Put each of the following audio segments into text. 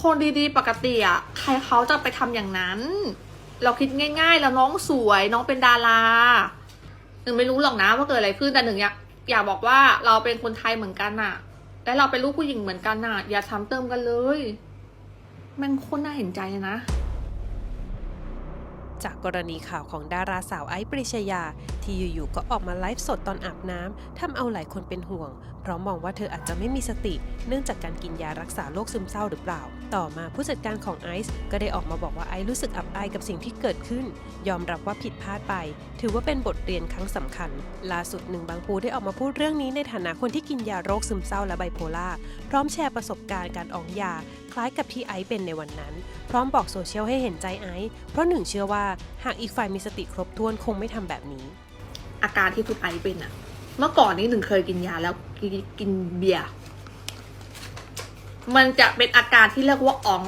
คนดีๆ ปกติอะใครเขาจะไปทำอย่างนั้น เราคิดง่าย ๆ แล้วน้องสวยน้องเป็นดาราหนึ่งไม่รู้หรอกนะว่าเกิดอะไรขึ้นแต่หนึ่งอยากอยากบอกว่าเราเป็นคนไทยเหมือนกันน่ะและเราเป็นลูกผู้หญิงเหมือนกันน่ะอย่าซ้ำเติมกันเลยมันโคตรน่าเห็นใจนะ จากกรณีข่าวของดาราสาวไอซ์ปริชยา ที่อยู่ๆก็ออกมาไลฟ์สดตอนอาบน้ำทำเอาหลายคนเป็นห่วง เพราะมองว่าเธออาจจะไม่มีสติ เนื่องจากการกินยารักษาโรคซึมเศร้าหรือเปล่า ต่อมาผู้จัดการของไอซ์ก็ได้ออกมาบอกว่าไอซ์รู้สึกอับอายกับสิ่งที่เกิดขึ้น ยอมรับว่าผิดพลาดไป ถือว่าเป็นบทเรียนครั้งสำคัญ ล่าสุดหนึ่งบางปูได้ออกมาพูดเรื่องนี้ในฐานะคนที่กินยาโรคซึมเศร้าและไบโพล่าพร้อมแชร์ประสบการณ์การออกยา คล้ายกับที่ไอซ์เป็นในวันนั้น พร้อมบอกโซเชียลให้เห็นใจไอซ์เพราะหนึ่งเชื่อว่าหากอีกฝ่ายมีสติครบถ้วนคงไม่ทำแบบนี้ อาการที่คุณไอซ์เป็นอะเมื่อก่อนนี้หนึ่งเคยกินยาแล้วกินกินเบียร์ มันจะเป็นอาการที่เรียกว่าอ๋อง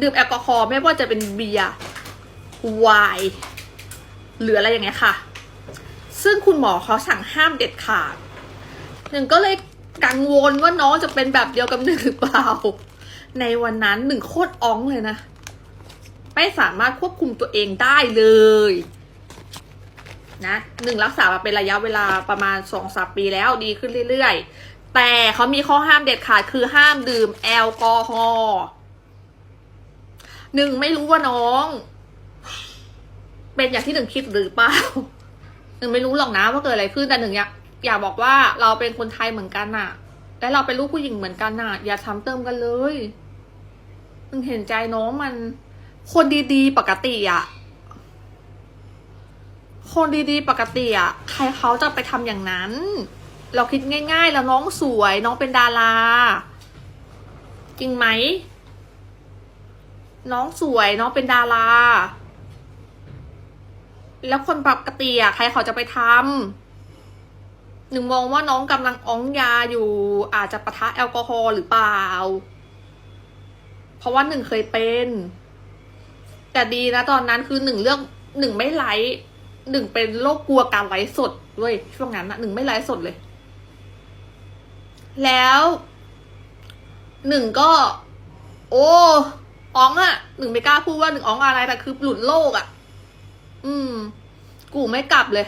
ดื่มแอลกอฮอล์ไม่ว่าจะเป็นเบียร์ไวน์หรืออะไรอย่างเงี้ยค่ะ ซึ่งคุณหมอเขาสั่งห้ามเด็ดขาด หนึ่งก็เลยกังวลว่าน้องจะเป็นแบบเดียวกับหนึ่งหรือเปล่า ในวันนั้นหนึ่งโคตรอ๋องเลยนะ ไม่สามารถควบคุมตัวเองได้เลยนะหนึ่งรักษามาเป็นระยะเวลาประมาณสองสามปีแล้วดีขึ้นเรื่อย แต่เขามีข้อห้ามเด็ดขาดคือห้ามดื่มแอลกอฮอล์หนึ่งไม่รู้ว่าน้อง เป็นอย่างที่หนึ่งคิดหรือเปล่าหนึ่งไม่รู้หรอกนะว่าเกิดอะไรขึ้นแต่หนึ่งอยากอยากบอกว่าเราเป็นคนไทยเหมือนกันน่ะ และเราเป็นลูกผู้หญิงเหมือนกันน่ะ อย่าซ้ำเติมกันเลยหนึ่งเห็นใจน้องมัน คนดีๆปกติอะคนดีๆปกติอะใครเขาจะไปทำอย่างนั้น เราคิดง่ายๆ แล้วน้องสวยน้องเป็นดารา จริงไหม น้องสวยน้องเป็นดารา แล้วคนปกติอะใครเขาจะไปทำหนึ่งมองว่าน้องกำลังอ้องยาอยู่อาจจะปะทะแอลกอฮอล์หรือเปล่า เพราะว่าหนึ่งเคยเป็น แต่ดีนะตอนนั้นคือหนึ่งเรื่องหนึ่งไม่ไลฟ์หนึ่งเป็นโรคกลัวการไลฟ์สดด้วยช่วงนั้นนะหนึ่งไม่ไลฟ์สดเลย แล้วหนึ่งก็ โอ้อ๋องอะหนึ่งไม่กล้าพูดว่าหนึ่งอ๋องอะไรแต่คือหลุดโลกอะอืม กูไม่กลับเลย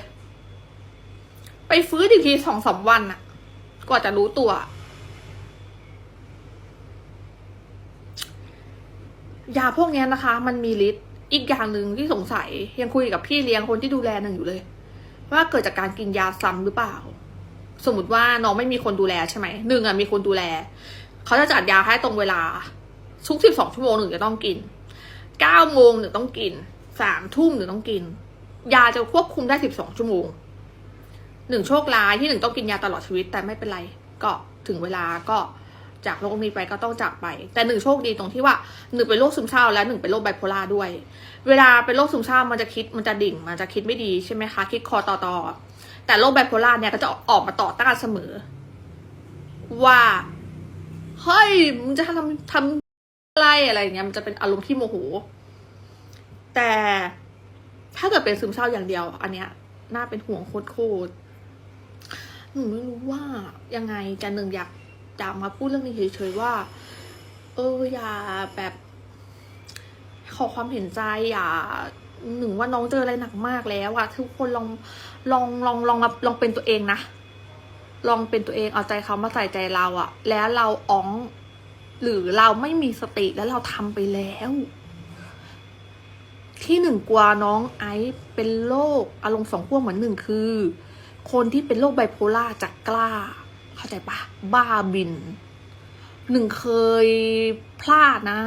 ไปฟื้นอีกทีสองสามวันอะกว่าจะรู้ตัว ยาพวกนี้นะคะ มันมีฤทธิ์อีกอย่างหนึ่งที่สงสัยยังคุยกับพี่เลี้ยงคนที่ดูแลหนึ่งอยู่เลย ว่าเกิดจากการกินยาซ้ำหรือเปล่า สมมติว่าน้องไม่มีคนดูแลใช่ไหมหนึ่งอะมีคนดูแล เขาจะจัดยาให้ตรงเวลา ทุกสิบสองชั่วโมงหนึ่งจะต้องกินเก้าโมงหนึ่งต้องกินสามทุ่มหนึ่งต้องกิน ยาจะควบคุมได้สิบสองชั่วโมงหนึ่งโชคร้ายที่หนึ่งต้องกินยาตลอดชีวิตแต่ไม่เป็นไร ก็ถึงเวลาก็จากโลกนี้ไปก็ต้องจากไป แต่หนึ่งโชคดีตรงที่ว่าหนึ่งเป็นโรคซึมเศร้าและหนึ่งเป็นโรคไบโพล่าด้วย เวลาเป็นโรคซึมเศร้ามันจะคิดมันจะดิ่ง มันจะคิดไม่ดีใช่ไหมคะ คิดคอต่อต่อ แต่โรคไบโพล่าเนี่ยก็จะออกมาต่อต้านเสมอ ว่าเฮ้ยมึงจะทำทำอะไรอะไรอย่างเงี้ยมันจะเป็นอารมณ์ที่โมโห แต่ถ้าเกิดเป็นซึมเศร้าอย่างเดียว อันเนี้ย น่าเป็นห่วงโคตรโคตรหนูไม่รู้ว่ายังไงจะหนึ่งอยากจะมาพูดเรื่องนี้เฉยๆว่า เอออย่าแบบ ขอความเห็นใจอย่า หนึ่งว่าน้องเจออะไรหนักมากแล้วอะทุกคนลองลองลองลองลองลองเป็นตัวเองนะ ลองเป็นตัวเองเอาใจเขามาใส่ใจเราอะแล้วเราอ๋อง หรือเราไม่มีสติแล้วเราทำไปแล้ว ที่หนึ่งกลัวน้องไอซ์เป็นโรคอารมณ์สองขั้วเหมือนหนึ่งคือ คนที่เป็นโรคไบโพล่าจะกล้า เข้าใจปะบ้าบิน หนึ่งเคยพลาดนะ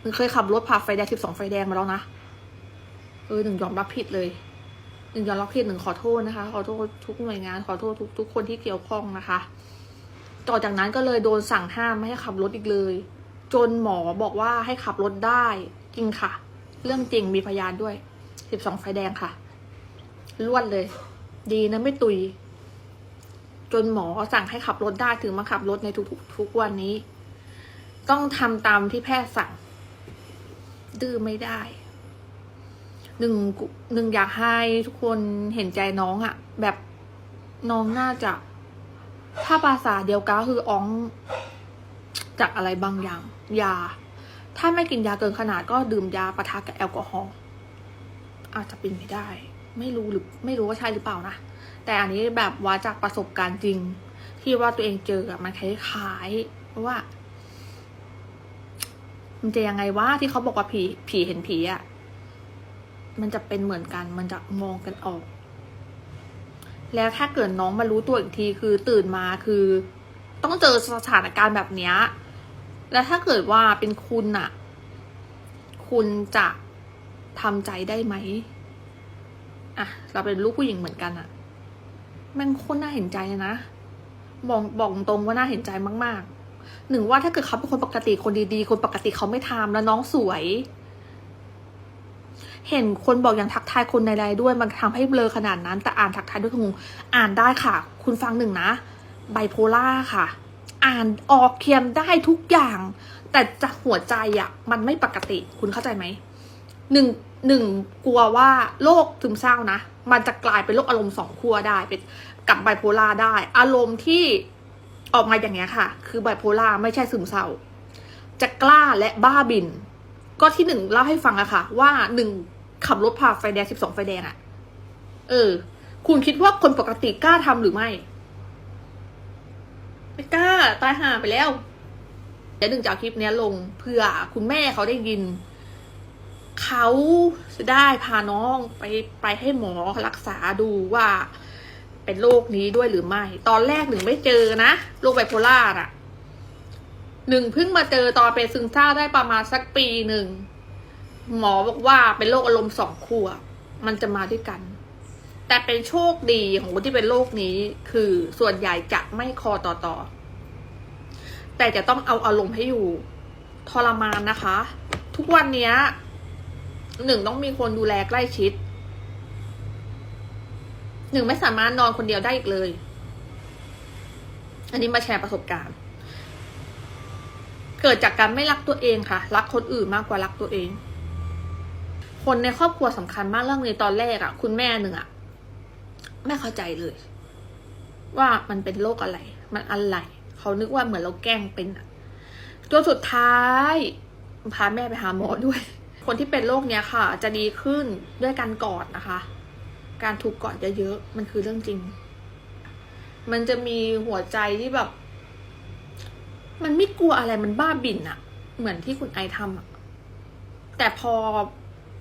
หนึ่งเคยขับรถผ่าไฟแดงสิบสองไฟแดงมาแล้วนะ เออหนึ่งยอมรับผิดเลยหนึ่งยอมรับผิดหนึ่งขอโทษนะคะ ขอโทษทุกหน่วยงาน ขอโทษทุกทุกคนที่เกี่ยวข้องนะคะ ต่อจากนั้นก็เลยโดนสั่งห้ามไม่ให้ขับรถอีกเลย จนหมอบอกว่าให้ขับรถได้จริงค่ะ เรื่องจริงมีพยานด้วยสิบสองไฟแดงค่ะรวดเลย ดีนะไม่ตุย จนหมอสั่งให้ขับรถได้ถึงมาขับรถในทุกๆทุกวันนี้ ต้องทำตามที่แพทย์สั่ง ดื้อไม่ได้ หนึ่งหนึ่งอยากให้ทุกคนเห็นใจน้องอะแบบน้องน่าจะ ถ้าภาษาเดียวกันคืออ้องจากอะไรบางอย่าง ยา ถ้าไม่กินยาเกินขนาดก็ดื่มยาปะทะกับแอลกอฮอล์อาจจะเป็นไปได้ ไม่รู้หรือไม่รู้ว่าใช่หรือเปล่านะ แต่อันนี้แบบว่าจากประสบการณ์จริง ที่ว่าตัวเองเจออะมันคล้ายๆเพราะว่า มันจะยังไงวะที่เขาบอกว่าผีผีเห็นผีอะ มันจะเป็นเหมือนกัน มันจะมองกันออก แล้วถ้าเกิดน้องมารู้ตัวอีกทีคือตื่นมาคือ ต้องเจอสถานการณ์แบบนี้ แล้วถ้าเกิดว่าเป็นคุณอะคุณจะทำใจได้ไหมอะ เราเป็นลูกผู้หญิงเหมือนกันอะมันคตรน่าเห็นใจนะบอกบอกตรงว่าน่าเห็นใจมาก ๆ หนึ่งว่าถ้าเกิดเขาเป็นคนปกติคนดีๆ คนปกติเขาไม่ทำแล้วน้องสวย เห็นคนบอกอย่างทักทายคนในไลน์ด้วย มันทำให้เบลอขนาดนั้น แต่อ่านทักทายด้วยงงอ่านได้ค่ะ คุณฟังหนึ่งนะไบโพล่าค่ะ อ่านออกเคียนได้ทุกอย่าง แต่จากหัวใจอะมันไม่ปกติคุณเข้าใจไหมหนึ่งหนึ่งกลัวว่าโรคซึมเศร้านะ มันจะกลายเป็นโรคอารมณ์สองขั้วได้เป็นกับไบโพล่าได้ อารมณ์ที่ออกมาอย่างเงี้ยค่ะ คือไบโพล่าไม่ใช่ซึมเศร้า จะกล้าและบ้าบิน ก็ที่หนึ่งเล่าให้ฟังอะค่ะ ว่าหนึ่งขับรถผ่าไฟแดงสิบสองไฟแดงอะเออ คุณคิดว่าคนปกติกล้าทำหรือไม่ ไม่กล้า ตายห่าไปแล้วเดี๋ยวหนึ่งจะเอาคลิปนี้ลงเพื่อคุณแม่เขาได้ยิน เขาจะได้พาน้องไปไปให้หมอรักษาดูว่าเป็นโรคนี้ด้วยหรือไม่ ตอนแรกหนึ่งไม่เจอนะโรคไบโพล่าอะ หนึ่งเพิ่งมาเจอตอนเป็นซึมเศร้าได้ประมาณสักปีหนึ่ง หมอบอกว่าเป็นโรคอารมณ์สองขั้วมันจะมาด้วยกัน แต่เป็นโชคดีของคนที่เป็นโรคนี้ คือส่วนใหญ่จะไม่คอต่อต่อ แต่จะต้องเอาอารมณ์ให้อยู่ทรมานนะคะ ทุกวันนี้หนึ่งต้องมีคนดูแลใกล้ชิด หนึ่งไม่สามารถนอนคนเดียวได้อีกเลย อันนี้มาแชร์ประสบการณ์ เกิดจากการไม่รักตัวเองค่ะ รักคนอื่นมากกว่ารักตัวเอง คนในครอบครัวสำคัญมากเรื่องนี้ตอนแรกอะ่ะ คุณแม่หนึ่งอะ่ะไม่เข้าใจเลย ว่ามันเป็นโรคอะไร มันอะไร เขานึกว่าเหมือนเราแกล้งเป็นอะจนสุดท้ายพาแม่ไปหาหมอด้วย คนที่เป็นโรคเนี้ยค่ะ จะดีขึ้นด้วยการกอดนะคะ การถูกกอดเยอะๆมันคือเรื่องจริง มันจะมีหัวใจที่แบบ มันไม่กลัวอะไรมันบ้าบิ่นอะเหมือนที่คุณไอทำอะแต่พอ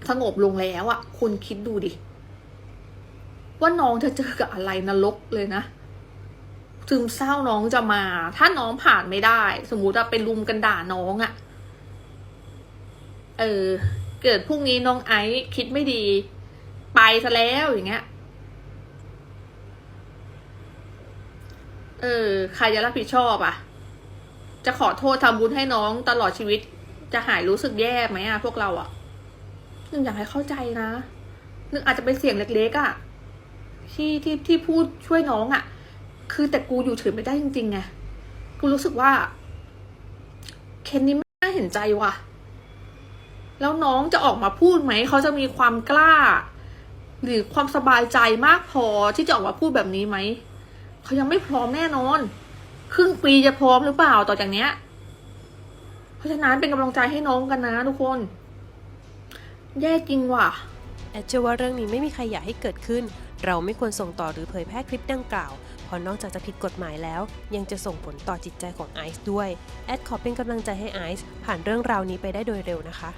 สงบลงแล้วอะคุณคิดดูดิ ว่าน้องจะเจอกับอะไรนรกเลยนะซึมเศร้าน้องจะมา ถ้าน้องผ่านไม่ได้ สมมุติว่าไปรุมกันด่าน้องอะเออ เกิดพรุ่งนี้น้องไอซ์คิดไม่ดี ไปซะแล้วอย่างเงี้ย เออ ใครจะรับผิดชอบอะ จะขอโทษทำบุญให้น้องตลอดชีวิต จะหายรู้สึกแย่ไหมอะพวกเราอะหนึ่งอยากให้เข้าใจนะหนึ่งอาจจะเป็นเสียงเล็กๆอะที่ที่ที่พูดช่วยน้องอะคือแต่กูอยู่ถือไม่ได้จริงๆไงกูรู้สึกว่าเคนนี่ไม่น่าเห็นใจว่ะ แล้วน้องจะออกมาพูดไหม เขาจะมีความกล้า หรือความสบายใจมากพอที่จะออกมาพูดแบบนี้ไหม เขายังไม่พร้อมแน่นอน ครึ่งปีจะพร้อมหรือเปล่าต่อจากเนี้ย เพราะฉะนั้นเป็นกำลังใจให้น้องกันนะทุกคน แย่จริงว่ะ แอดเชื่อว่าเรื่องนี้ไม่มีใครอยากให้เกิดขึ้น เราไม่ควรส่งต่อหรือเผยแพร่คลิปดังกล่าว เพราะนอกจากจะผิดกฎหมายแล้ว ยังจะส่งผลต่อจิตใจของไอซ์ด้วย แอดขอเป็นกำลังใจให้ไอซ์ผ่านเรื่องราวนี้ไปได้โดยเร็วนะคะ